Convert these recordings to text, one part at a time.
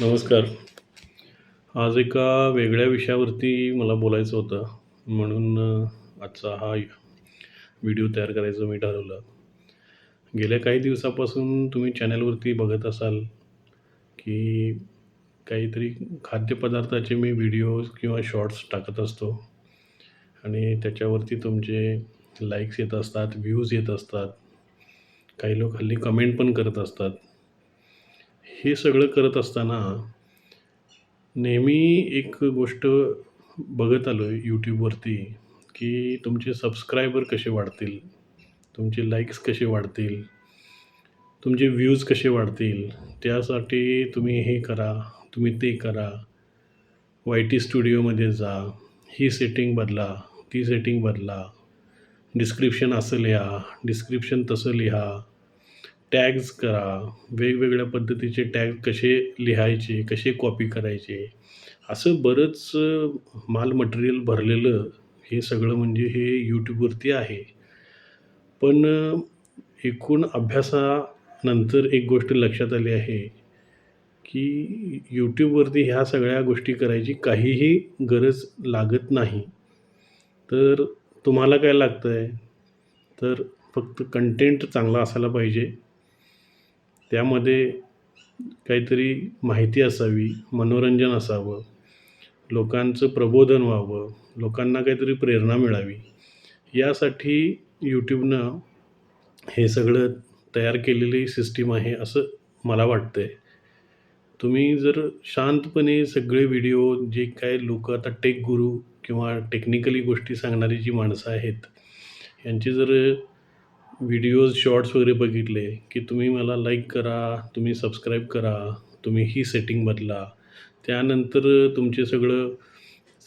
नमस्कार. आज एका वेगळ्या विषयावरती मला बोलायचं होतं. म्हणून आजचा हा व्हिडिओ तयार करायचं मी ठरवलं. गेल्या काही दिवसापासून तुम्ही चॅनलवरती बघत असाल की काहीतरी खाद्यपदार्थाचे मी व्हिडिओज किंवा शॉर्ट्स टाकत असतो. आणि त्याच्यावरती तुमचे लाईक्स येत असतात व्ह्यूज येत असतात. काही लोक हल्ली कमेंट पण करत असतात. हे सगळं करत असताना नेहमी एक गोष्ट बघत आलो आहे यूट्यूबवरती की तुमचे सबस्क्रायबर कसे वाढतील तुमचे लाईक्स कसे वाढतील तुमचे व्ह्यूज कसे वाढतील त्यासाठी तुम्ही हे करा तुम्ही ते करा वाय टी स्टुडिओमध्ये जा ही सेटिंग बदला ती सेटिंग बदला डिस्क्रिप्शन असं लिहा डिस्क्रिप्शन तसं लिहा टॅग्स करा. वेगवेगळ्या पद्धतीचे टॅग कसे लिहायचे कसे कॉपी करायचे. असं बरंच माल मटेरियल भरलेलं हे सगळं म्हणजे हे यूट्यूबवरती आहे. पण एकूण अभ्यासानंतर एक गोष्ट लक्षात आली आहे की यूट्यूबवरती ह्या सगळ्या गोष्टी करायची काहीही गरज लागत नाही. तर तुम्हाला काय लागतं आहे तर फक्त कंटेंट चांगला असायला पाहिजे. त्यामध्ये काहीतरी माहिती असावी मनोरंजन असावं लोकांचं प्रबोधन व्हावं लोकांना काहीतरी प्रेरणा मिळावी. यासाठी यूट्यूबनं हे सगळं तयार केलेली सिस्टीम आहे असं मला वाटतं आहे तुम्ही जर शांतपणे सगळे व्हिडिओ जे काय लोक आता टेक गुरु किंवा टेक्निकली गोष्टी सांगणारी जी माणसं आहेत यांची जर व्हिडिओज शॉर्ट्स वगैरे बघितले की तुम्ही मला लाईक करा तुम्ही सबस्क्राईब करा तुम्ही ही सेटिंग बदला. त्यानंतर तुमचे सगळं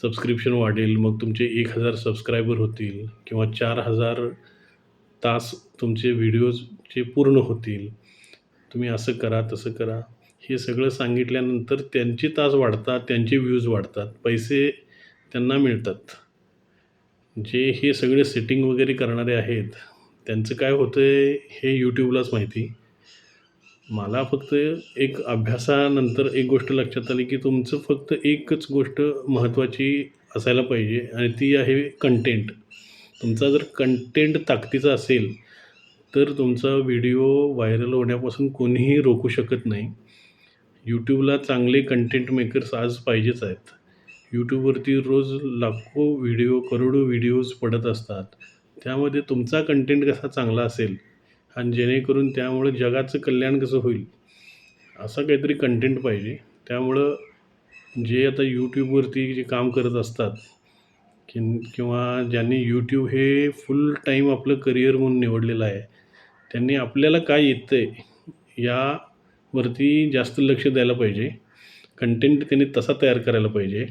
सबस्क्रिप्शन वाढेल मग तुमचे एक हजार सबस्क्रायबर होतील किंवा चार हजार तास तुमचे व्हिडिओजचे पूर्ण होतील. तुम्ही असं करा तसं करा. हे सगळं सांगितल्यानंतर त्यांचे तास वाढतात त्यांचे व्ह्यूज वाढतात. पैसे त्यांना मिळतात. जे हे सगळे सेटिंग वगैरे करणारे आहेत त्यांचं काय होतं आहे हे यूट्यूबलाच माहिती. मला फक्त एक अभ्यासानंतर एक गोष्ट लक्षात आली की तुमचं फक्त एकच गोष्ट महत्त्वाची असायला पाहिजे आणि ती आहे कंटेंट तुमचा जर कंटेंट ताकदीचा असेल तर तुमचा व्हिडिओ व्हायरल होण्यापासून कोणीही रोखू शकत नाही. यूट्यूबला चांगले कंटेंट मेकर्स आज पाहिजेच आहेत. यूट्यूबवरती रोज लाखो व्हिडिओ करोडो व्हिडिओज पडत असतात. त्यामध्ये तुमचा कंटेंट कसा चांगला असेल आणि जेणेकरून त्यामुळं जगाचं कल्याण कसं होईल असं काहीतरी कंटेंट पाहिजे. त्यामुळं जे आता यूट्यूबवरती जे काम करत असतात कि किंवा ज्यांनी यूट्यूब हे फुल टाईम आपलं करिअर म्हणून निवडलेलं आहे त्यांनी आपल्याला काय येतं आहे यावरती जास्त लक्ष द्यायला पाहिजे. कंटेंट त्यांनी तसा तयार करायला पाहिजे.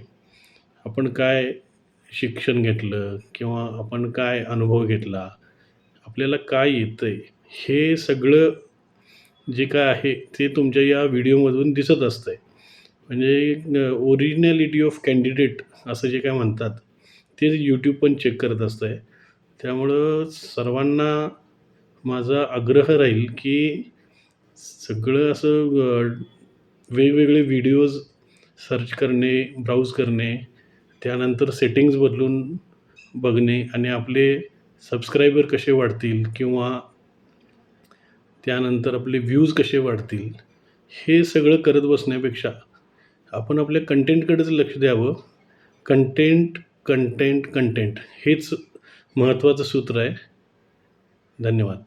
आपण काय शिक्षण घेतलं किंवा आपण काय अनुभव घेतला आपल्याला काय येतं आहे हे सगळं जे काय आहे ते तुमच्या या व्हिडिओमधून दिसत असतं आहे म्हणजे ओरिजिनॅलिटी ऑफ कॅन्डिडेट असं जे काय म्हणतात ते यूट्यूब पण चेक करत असतं आहे त्यामुळं सर्वांना माझा आग्रह राहील की सगळं असं वेगवेगळे व्हिडिओज सर्च करणे ब्राउज करणे त्यानंतर सेटिंग्ज बदलून बघणे आणि आपले सबस्क्रायबर कसे वाढतील किंवा त्यानंतर आपले व्ह्यूज कसे वाढतील हे सगळं करत बसण्यापेक्षा आपण आपल्या कंटेंटकडेच लक्ष द्यावं. कंटेंट कंटेंट कंटेंट हेच महत्त्वाचं सूत्र आहे. धन्यवाद.